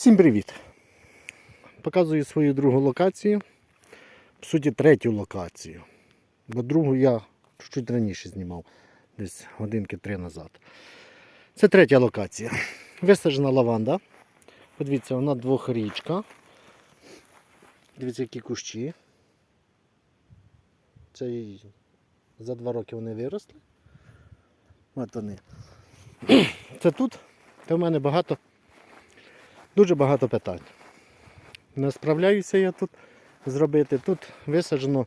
Всім привіт! Показую свою другу локацію. В суті, третю локацію. Бо другу я чуть раніше знімав, десь годинки три назад. Це третя локація. Висаджена лаванда. Подивіться, вона двохрічка. Дивіться, які кущі. Це за два роки вони виросли. От вони. Це тут. Та в мене багато дуже багато питань. Не справляюся я тут зробити. Тут висаджено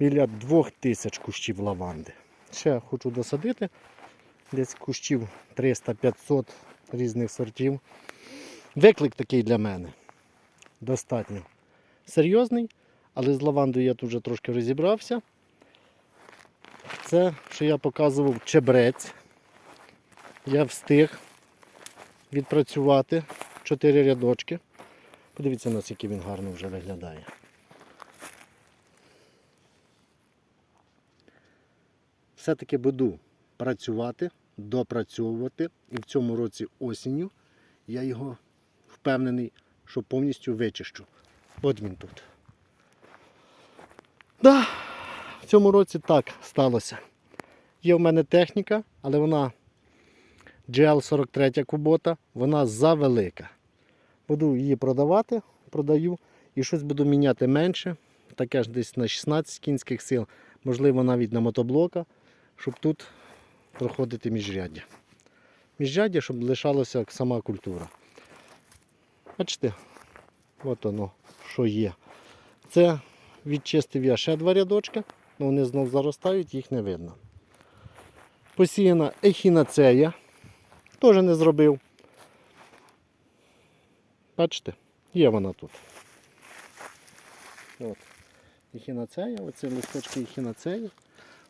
біля двох тисяч кущів лаванди. Ще хочу досадити десь кущів 300-500 різних сортів. Виклик такий для мене. Достатньо серйозний, але з лавандою я тут вже трошки розібрався. Це, що я показував чебрець. Я встиг відпрацювати чотири рядочки. Подивіться, наскільки він гарно вже виглядає. Все-таки буду працювати, допрацьовувати. І в цьому році осінню я його впевнений, що повністю вичищу. От він тут. Да, в цьому році так сталося. Є в мене техніка, але вона GL43 кубота, вона завелика. Буду її продавати, продаю і щось буду міняти менше, таке ж десь на 16 кінських сил, можливо навіть на мотоблока, щоб тут проходити міжряддя. Міжряддя, щоб лишалася сама культура. Бачите, от воно, що є. Це відчистив я ще два рядочки, але вони знов заростають, їх не видно. Посіяна ехінацея. Теж не зробив. Бачите, є вона тут. От. Ехінацея, оці листочки ехінацеї. У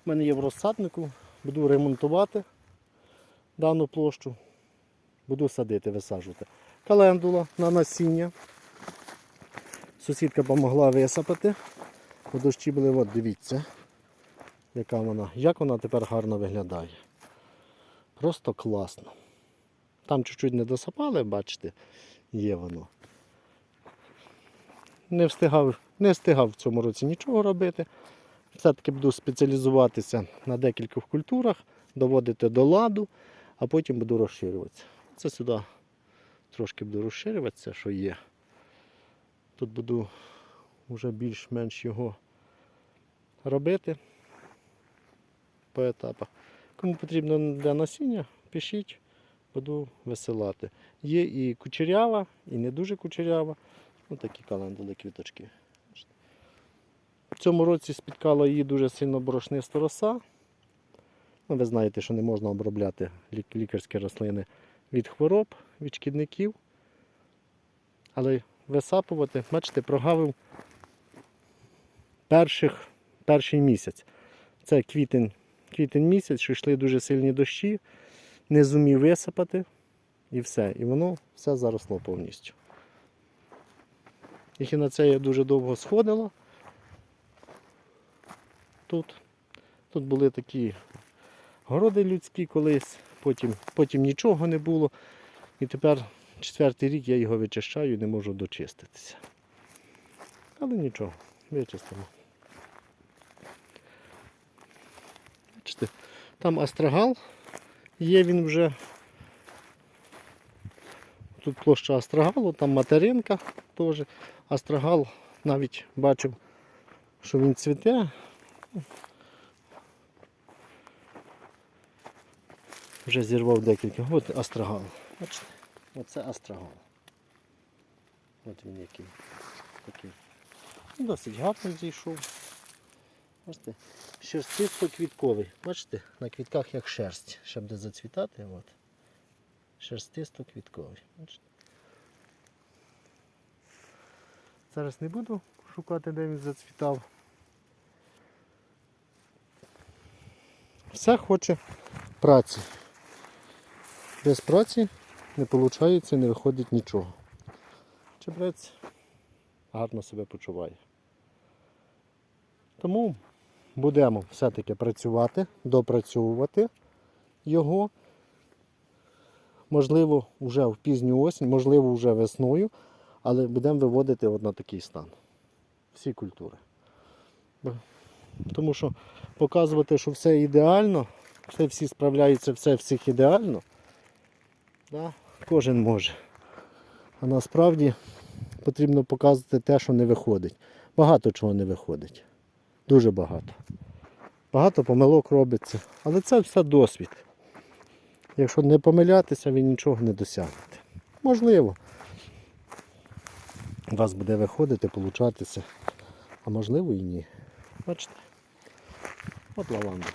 мене є в розсаднику. Буду ремонтувати дану площу. Буду садити, висаджувати. Календула на насіння. Сусідка допомогла висапати. Бо дощі були, от дивіться, яка вона, як вона тепер гарно виглядає. Просто класно. Там чуть-чуть не досапали, бачите, є воно. Не встигав, не встигав в цьому році нічого робити. Все-таки буду спеціалізуватися на декількох культурах, доводити до ладу, а потім буду розширюватися. Це сюди трошки буду розширюватися, що є. Тут буду вже більш-менш його робити по етапах. Кому потрібно для насіння, пишіть буду висилати. Є і кучерява, і не дуже кучерява. Ось такі календули квіточки. В цьому році спіткала її дуже сильно борошниста роса. Ну, ви знаєте, що не можна обробляти лік- лікарські рослини від хвороб, від шкідників. Але висапувати, бачите, прогавив перших, перший місяць. Це квітень, квітень місяць, що йшли дуже сильні дощі не зумів висипати і все. І воно все заросло повністю. Ехінацея дуже довго сходила. Тут. Тут були такі городи людські колись, потім, потім нічого не було. І тепер четвертий рік я його вичищаю і не можу дочиститися. Але нічого, вичистимо. Бачите, там астрагал. Є він вже. Тут площа Астрагалу, там материнка теж. Астрагал навіть бачив, що він цвіте. Вже зірвав декілька. От астрагал. Бачите? Оце астрагал. От він який. Такий. Досить гарно зійшов. Бачите? Шерстисто-квітковий. Бачите, на квітках як шерсть. Ще буде зацвітати. От. Шерстисто-квітковий. Бачите? Зараз не буду шукати, де він зацвітав. Все хоче праці. Без праці не виходить, не виходить нічого. Чебрець гарно себе почуває. Тому будемо все-таки працювати, допрацьовувати його. можливо, вже в пізню осінь, можливо, вже весною, але будемо виводити от на такий стан. Всі культури. Тому що показувати, що все ідеально, все всі справляються, все всіх ідеально, да, кожен може. А насправді потрібно показувати те, що не виходить. Багато чого не виходить. Дуже багато. Багато помилок робиться. Але це все досвід. Якщо не помилятися, ви нічого не досягнете. Можливо. У вас буде виходити, получатися. А можливо і ні. Бачите? От лаванда.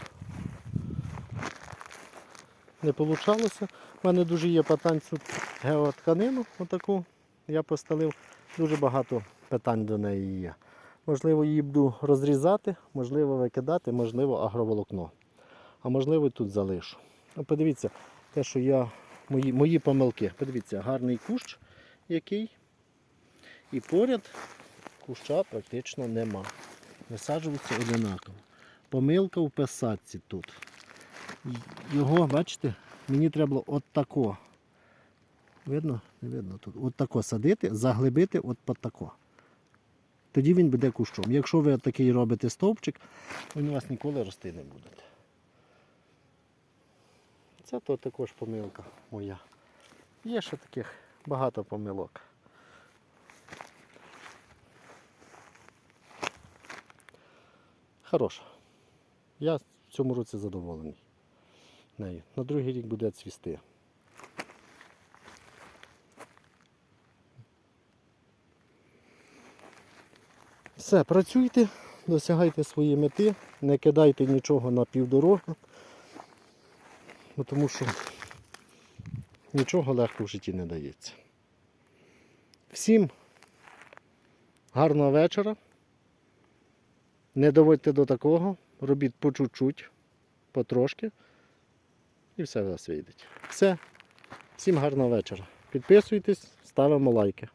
Не получалося. У мене дуже є питань цю геотканину, отаку. Я постелив. Дуже багато питань до неї є. Можливо, її буду розрізати, можливо, викидати, можливо, агроволокно. А можливо, тут залишу. Ну, подивіться, те, що я. Мої, мої помилки. Подивіться, гарний кущ який. І поряд куща практично нема. Висаджуються одинаково. Помилка в писатці тут. Його, бачите, мені треба було от тако. Видно? Не видно тут. От тако садити, заглибити от тако. Тоді він буде кущом. Якщо ви такий робите стовпчик, він у вас ніколи рости не буде. Це то також помилка моя. Є ще таких багато помилок. Хороша. Я в цьому році задоволений нею. На другий рік буде цвісти. Все, працюйте, досягайте свої мети, не кидайте нічого на півдороги, тому що нічого легко в житті не дається. Всім гарного вечора. Не доводьте до такого, робіть по чуть-чуть, потрошки, і все у вас вийде. Все. Всім гарного вечора. Підписуйтесь, ставимо лайки.